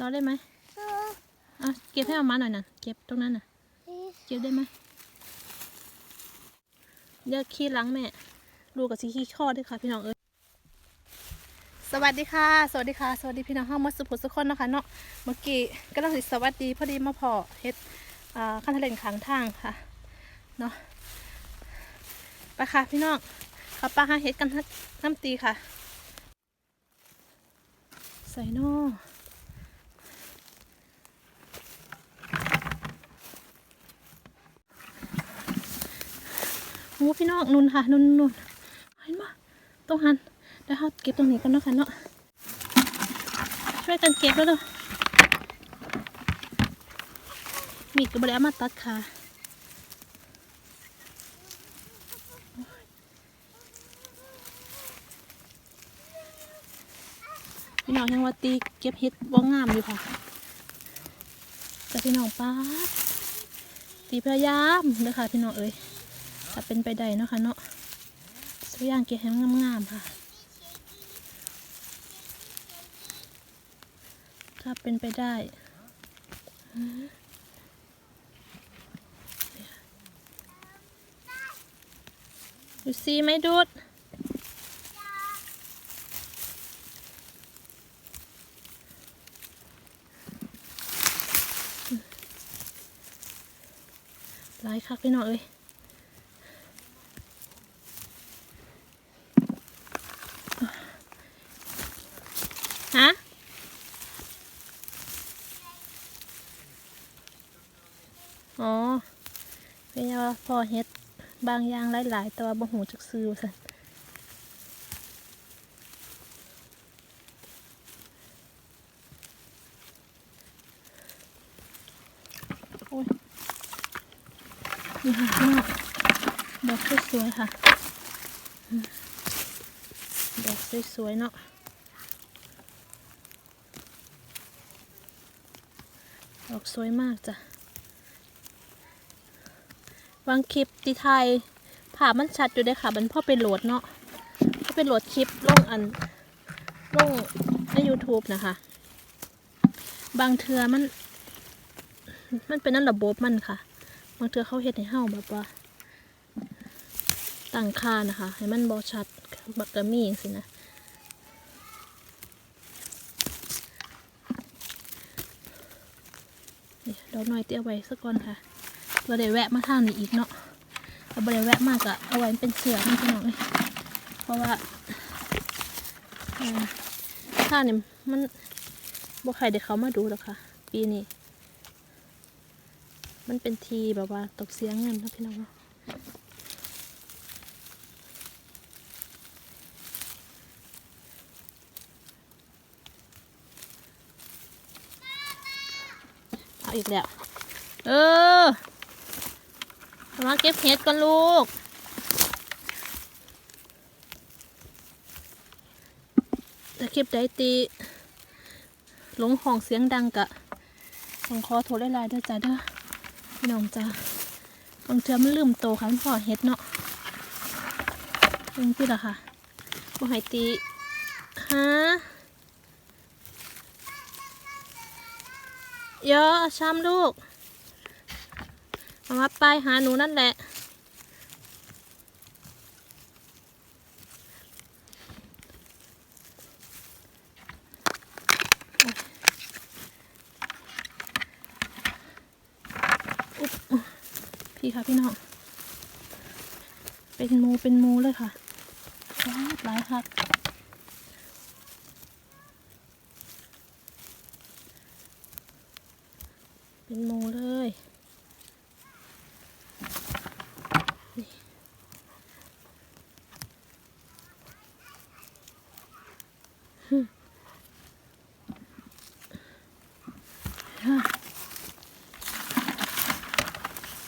รอได้ไหมอะเก็บให้เอามาหน่อยนะเก็บตรงนั้นน่ะเก็บได้ไหมเดี๋ยวขี้หล้างแม่ลูกกับซีขี้ข้อด้วยค่ะพี่น้องเอ้ยสวัสดีค่ะ สวัสดีค่ะ สวัสดีพี่น้องห้องมัดสุภุสุคนเนาะคะเนาะเมื่อกี้ก็ต้องสิสวัสดีพอดีมาพอเฮ็ดอ่าขั้นทะเลนขางทางค่ะเนาะไปค่ะพี่น้องขับปลาหาเฮ็ดกันน้ำตีค่ะ ใส่นอ โอ้พี่น้องนุ่นค่ะนุ่นนุ่นเห็นปะต้องหันเดี๋ยวเราเก็บตรงนี้กันเนาะค่ะเนาะช่วยกันเก็บแล้วด้อมีดกับบริเอามาตัดค่ะพี่น้องยังว่าตีเก็บเห็ดว่างามอยู่ค่ะแต่พี่น้องป้าตีพยายามเด้อค่ะพี่น้องเอ้ย ถ้าเป็นไปได้เนาะค่ะเนาะสักอย่างเก็บให้งามๆค่ะ ถ้าเป็นไปได้อืมดูซีไหมดูดหลายคักพี่น้องเอ้ย ฮะ อ๋อเป็นยังว่าพอเฮ็ดบางอย่างหลายๆแต่ว่าบ่หูจักซื้อสั่นโอ้ยนี่ค่ะเน้องดอกสวยๆค่ะดอกสวยๆเนาะดอกสวยมากจ้ะ วางคลิปตีไทยภาพมันชัดอยู่เด้ค่ะ มันพ่อไปโหลดเนาะก็ไปโหลดคลิปลงอันลงใน YouTube นะคะ บางเทือมัน มันเป็นนั่นระบบมันค่ะ บางเทือเขาเฮ็ดให้เฮาแบบว่าตั้งค่านะคะ ให้มันบอชัดบักกะมี่สินะนี่ดอกน้อยเตี้ยไว้สักก่อนค่ะ เราได้แวะมาทางนี้อีกเนาะเราบ่ได้แวะมากอะเอาไว้เป็นเสือนี่พี่น้องเลยเพราะว่าท่างนี่มันบ่ใครได้เขามาดูหรอกค่ะ ปีนี้มันเป็นทีแบบว่าตกเสียงเงินนะพี่น้องเนาะเอาอีกแล้ว เออ มาเก็บเห็ดกันลูกแต่คลิปใดตีหลงห้องเสียงดังกะต้องขอโทษหลายๆด้วยจ้าเด้อพี่น้องจ้าบางเทือมันลืมโตค่ะมันพอเห็ดเนาะเรื่องที่ละค่ะบ่ให้ตีฮะเยอะช้ำลูก เอามาไปหาหนูนั่นแหละ พี่ค่ะพี่น้อง เป็นมูเป็นมูเลยค่ะหลายค่ะเป็นมูเลย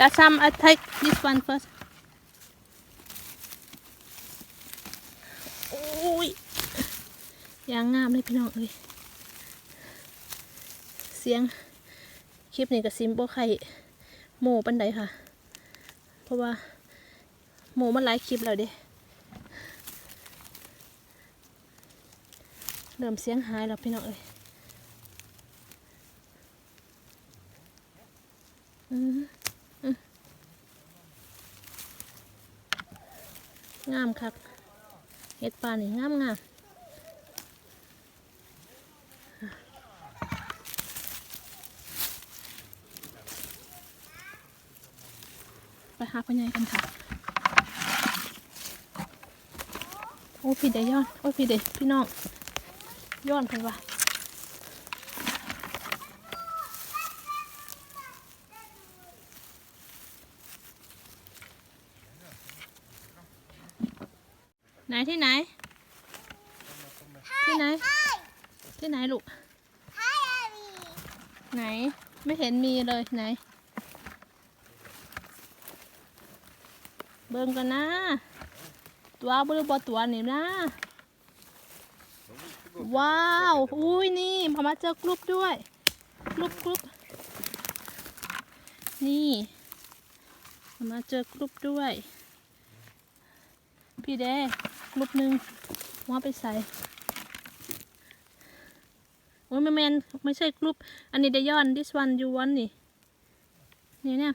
Yeah, some I take this one first. Ui. ยางงามเลยพี่น้องเอ้ยเสียงคลิปนี้กับซิมโบไข่โมปันไดค่ะ เพราะว่าโมมันหลายคลิปแล้วเด้เริ่มเสียงหายแล้วพี่น้องเอ้ยอืม งามคักเห็ดปลานี่งามงามไปหาพ่อใหญ่กันค่ะ โอ้พี่เดย้อน โอ้พี่เดพี่น้องย้อนเพิ่นว่า ไหนที่ไหน ที่ไหน ที่ไหนลูกไหนไม่เห็นมีเลยไหน เบิ่งกันนะ ตัวบริบตัวนี่นะ ว้าว อุ้ยนี่พอมาเจอกรุ๊ปด้วยกรุ๊ปกรุ๊ปนี่พอมาเจอกรุ๊ปด้วย พี่เด้ก รุ๊ปหนึ่งว่าไปใส่โอ้ยไม่แมนไม่ใช่กรุ๊ปอันนี้เดยอน this one you want นี่นี่เนี่ย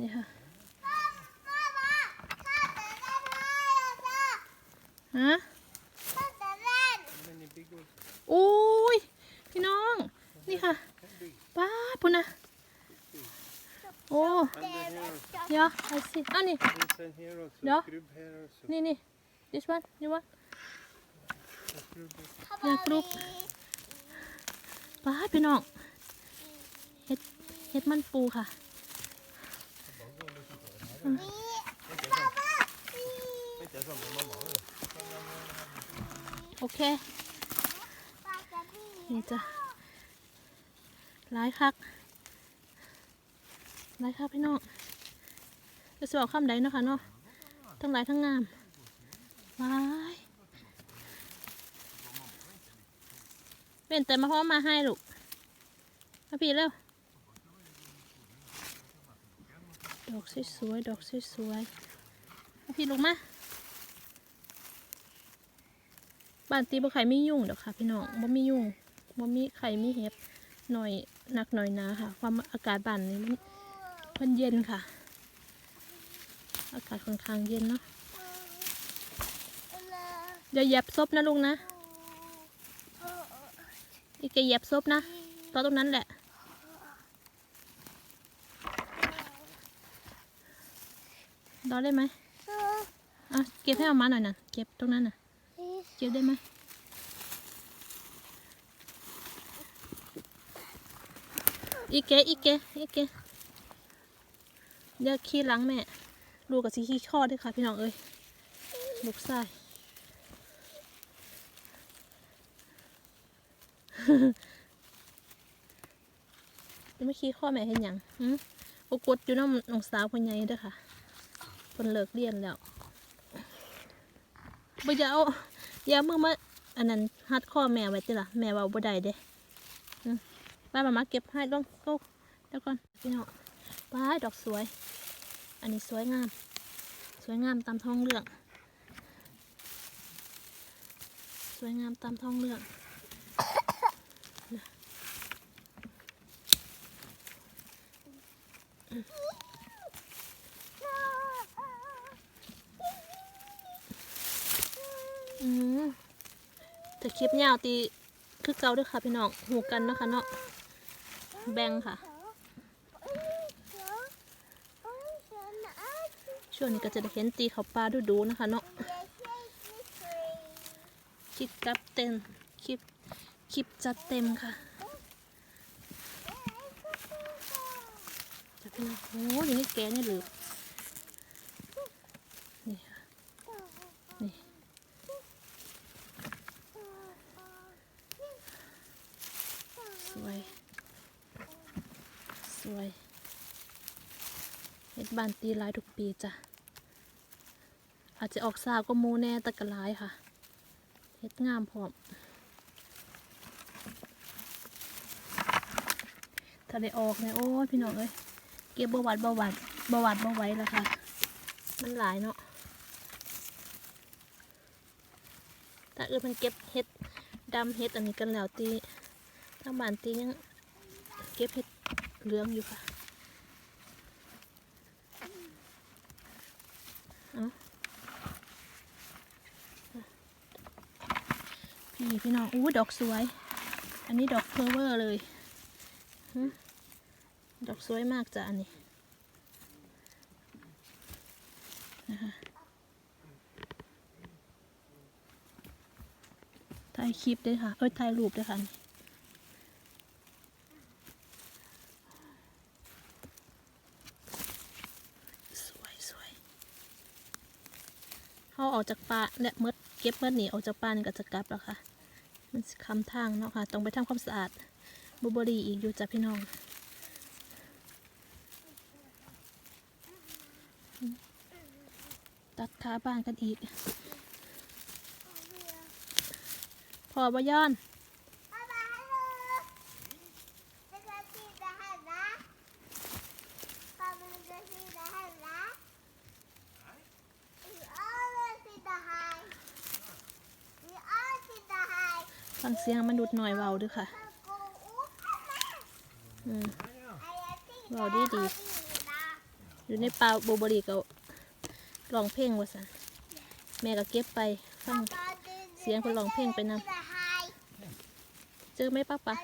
นี่ค่ะฮะ Many big ones. อุ้ย พี่น้อง นี่ค่ะป้าดพุ่นนะ โอ้ And the here also. เดี๋ยวไอซิอันนี้ Inside here also. Ja. Skrubb here also. นี่นี่ this one you want Skrubb here. เนี่ยกรุ๊ปป้าพี่น้องเฮ็ดเฮ็ดมันปูค่ะโอเค นี่จ้ะร้ายคัก ร้คักพี่น้องจะสอบคำใดเนะคะเนาะทั้งหลายทั้งงามว้ายเป็นแต่มาพ่อมาให้ลูกมาพี่เร็วดอกสวยๆดอกสวยๆมาพี่ลูกมาบ้านตีบ่ไข่ไม่ยุ่งดอกค่ะ พี่น้องบ่มียุ่งบ่มีไข่มีเห็บหน่อยหนักหน่อยนาค่ะ ความอากาศบ้านนี้ มันเย็นค่ะ อากาศค่อนข้างเย็นเนาะอย่าเหยียบซบนะลุงนะอีกแกเหยียบซบนะตอนตรงนั้นแหละรอได้ไหมอะเก็บให้เอามาหน่อยนะเก็บตรงนั้นน่ะ เก็บได้ไหมอีเกอีเกอีเก เดี๋ยวขี้ล้างแม่ ลูกกับสีขี้ข้อด้วยค่ะ พี่น้องเอ้ยลูกไส้จะไม่ขี้ข้อแม่เห็นยังหืมโอกดอยู่น้ำน้องสาวพ่อใหญ่ด้อค่ะเพิ่นเลิกเรียนแล้วบ่จะเอายาเมื่อมาอันนั้นฮัดข้อแม่ไว้ติล่ะแม่เว่าบ่ได้เด้อืมป้ามามาเก็บให้ลงโลกเดี๋ยวก่อนพี่น้อง ป้าดอกสวย อันนี้สวยงาม สวยงามตามท้องเรื่อง สวยงามตามท้องเรื่องแต่คลิปยาวตีคือเกาด้วยค่ะพี่น้องหูกันเนาะคะเนาะแบงค่ะ ช่วงนี้ก็จะได้เห็นตีเขาปลาดูๆนะคะเนาะคลิปจับเต็มคลิปคลิปจัดเต็มค่ะจะเป็นโอ้โหอย่างนี้แกนี่หรือนี่ค่ะนี่ สวย สวย เห็ด บานตีหลายทุกปีจ้ะ อาจจะออกซาก็มูแน่แต่ก็ลายค่ะเห็ดงามพร้อมถ้าได้ออกเนี่ยโอ้พี่น้องเอ้ยเก็บบวัดบวัดบวัดบไว้แล้วค่ะ มันหลายเนาะแต่เออมันเก็บเห็ดดำเห็ดอันนี้กันแล้วตีทางบ้านตียังเก็บเห็ดเหลืองอยู่ค่ะเอา พี่พี่น้องอู้ดอกสวย อันนี้ดอกเพอร์เวอร์เลยดอกสวยมากจ้ะอันนี้นะคะถ่ายคลิปด้วยค่ะ เอ้ยถ่ายรูปด้วยค่ะสวยสวยเขาออกจากป่าและเมดเก็บเมดหนีออกจากป่านี่ก็จะกลับแล้วค่ะ มันคำทางเนาะค่ะต้องไปทำความสะอาดบุบรีอีกอยู่จ้ะพี่น้องตัดขาบ้านกันอีก พอบ่ย้อน หน่อยเบาด้วยค่ะ Kan gå opp henne. อืม Nei, jeg sitter Hva er det de- her inne. อยู่ในป่าโบุบรีก็ร้องเพลงว่าสันแม่ก็เก็บไปฟังเสียงคนร้องเพลงไปนำ sitter her. เจอไหมป้าปะ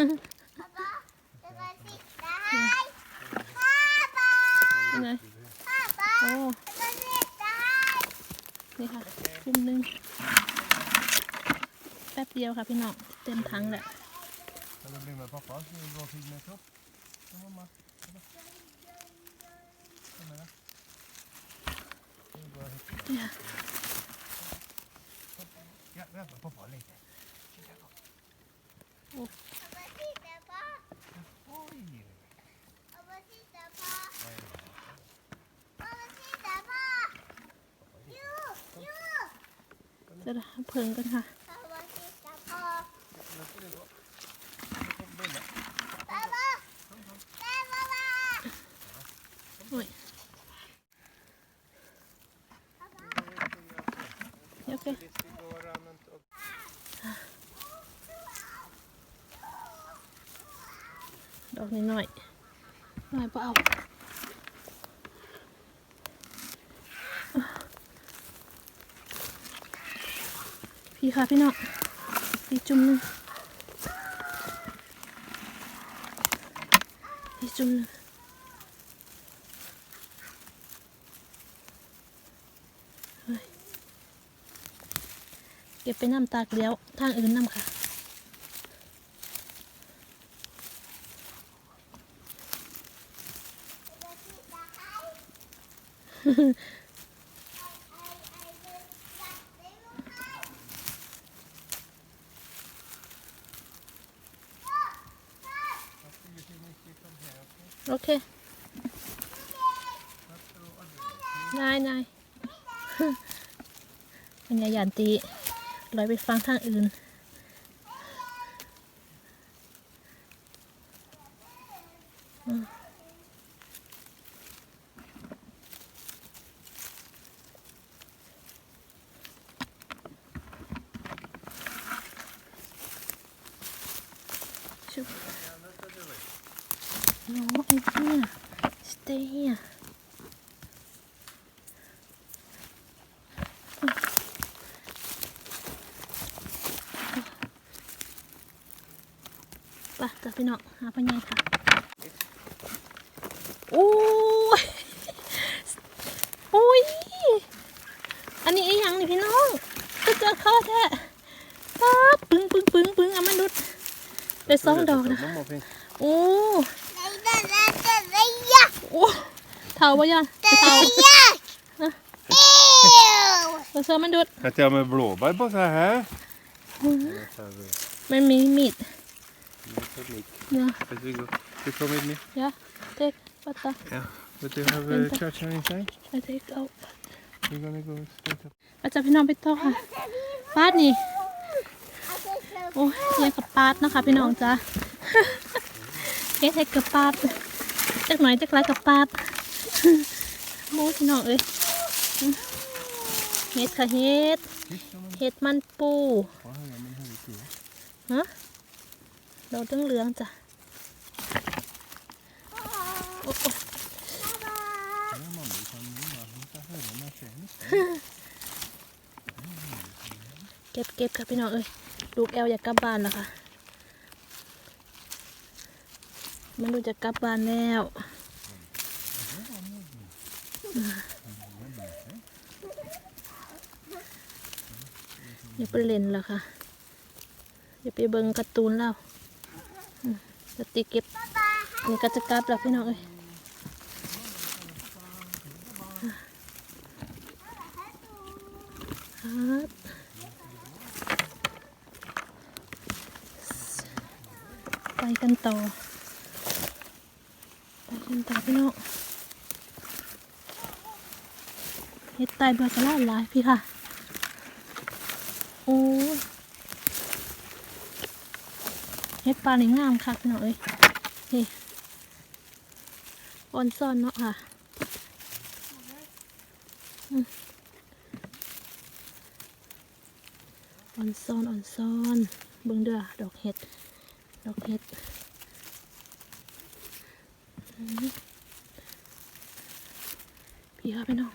นี่ไงโอ้นี่ค่ะคุ่มนึงแป๊บเดียวค่ะพี่น้องเต็มถังแหละ Ja. Ja, ja, på vanlig. Ja, ja. ก็เพิ่งกันค่ะโอเคดอกนิดหน่อยหน่อยเปล่า พี่ค่ะพี่น้องพี่จุ่มหนึงพี่จุ่มหนึงเฮ้ยเก็บไปน้ำตากเลี้ยวทางอื่นน้ำค่ะ โอเคนายนายปัญญาหยานตีลอยไปฟังทางอื่นอืมชุบ No, I'm here. Stay here. ไปจ้ะพี่น้องหาพ่อใหญ่ค่ะโอ้ยโอ้ย อันนี้อีหยังนี่พี่น้องก็เจอเข้าแท้ป๊าบปึ้งปึ้งปึ้งปึ้งเอามันดุดได้สองดอกนะ Mamma fin. โอ้ โอ้เท่าบ่ยัน Det เท่า er jeg! Ew! เราเสื้อมันดุด At jeg har med blåbær på seg her. Eller tar vi- มันมีมีด Litt sånn lik. เนี่ย Vet du, gå. Du kom with me. ยะเด็กปัตตา Ja. But you have Vänta. uh, church here inside? I take out We're gonna go straight up. อาจารย์พี่น้องไปต่อค่ะปาดนี่ โอ้ยเรียกกับปาดนะคะพี่น้องจ้า เจ๊ใกระปาบจักหน่อยจักไรกระปาบมูพี่น้องเอ้ยเฮ็ดค่ะเฮ็ดเฮ็ดมันปูฮะเราต้องเลี้ยงจ้ะเก็บเก็บค่ะพี่น้องเอ้ยลูกแอลอยากกลับบ้านแล้วค่ะ มันดูจะกลับบ้านแล้วอย่าไปเล่นแล้วค่ะ อย่าไปเบิงการ์ตูนแล้วอืมจะตีเก็บนี่ก็จะกลับแล้วพี่น้องเอ้ยไปกันต่อ ไปกันต่อพี่น้องเฮ็ดไตเบื่อกระลาหลายพี่ค่ะ โอ้เฮ็ดปลาในงามค่ะพี่น้องเอ้ยนี่ออนซ่อนเนาะค่ะออนซ่อนออนซ่อนเบิ่งเด้อดอกเห็ด ดอกเห็ด พี่ค่ะพี่น้อง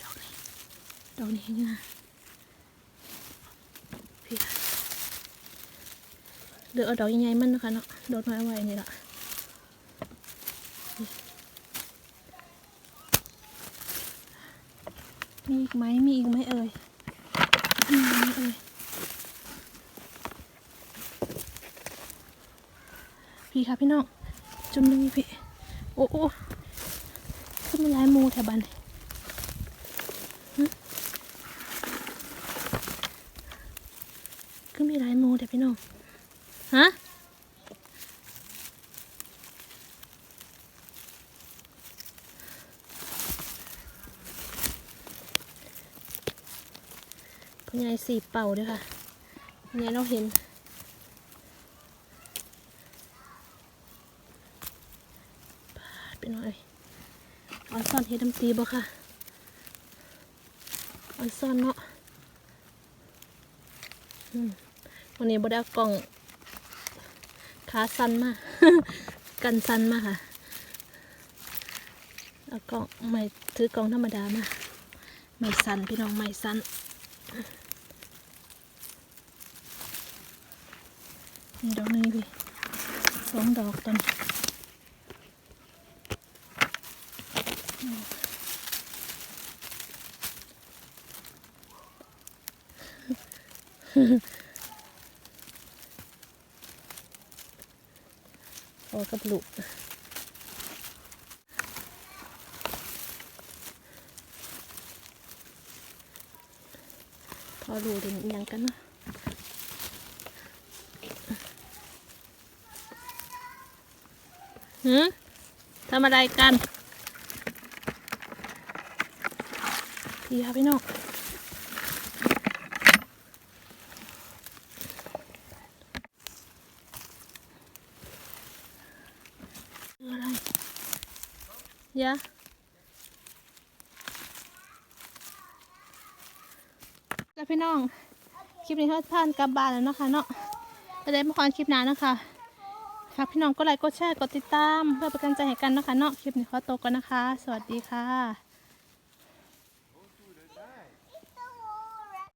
ดอกนี้ดอกนี้ไงพี่ค่ะเดือเอาดอกใหญ่ๆมันนะคะเนาะดอกน้อยเอาไว้นี่ละ มีอีกไหมมีอีกไหมเอ่ยมีไหมเอ่ยพี่ค่ะพี่น้องจุ่มหนึงพี่โอ้โอ้ขึ้นมาลายมูแถวบ้านนี่ก็มีลายมเดี๋ยวพี่น้อง ฮะ พ่อใหญ่สี่เป่าด้วยค่ะพ่อใหญ่เราเห็นปาไปหน่อยออนซ่อนเฮ็ดดำตีบ่ค่ะออนซ่อนเนาะวันนี้บไดเอากล่องขาสั้นมากกันสั้นมากค่ะเอากล่องไม่ถือกล่องธรรมดามาไม่สั้นพี่น้องไม่สั้น ดอกหนึงพี่สองดอกตอนนี้พอกับลูกพอรู้เดี๋ยวยังกันเนาะ หืมทำอะไรกันพี่ครับพี่น้องออะไรยะแล้วพี่น้อง คลิปนี้เขาผ่านกลับบ้านแล้วนะคะเนาะจะได้มาคอนคลิปหน้านะคะากพี่น้องก็ไลค์กดแชร์กดติดตาม เพื่อเป็นกำลังใจให้กันเนาะคะเนาะคลิปนี้ขอตัวก่อนนะคะ สวัสดีค่ะ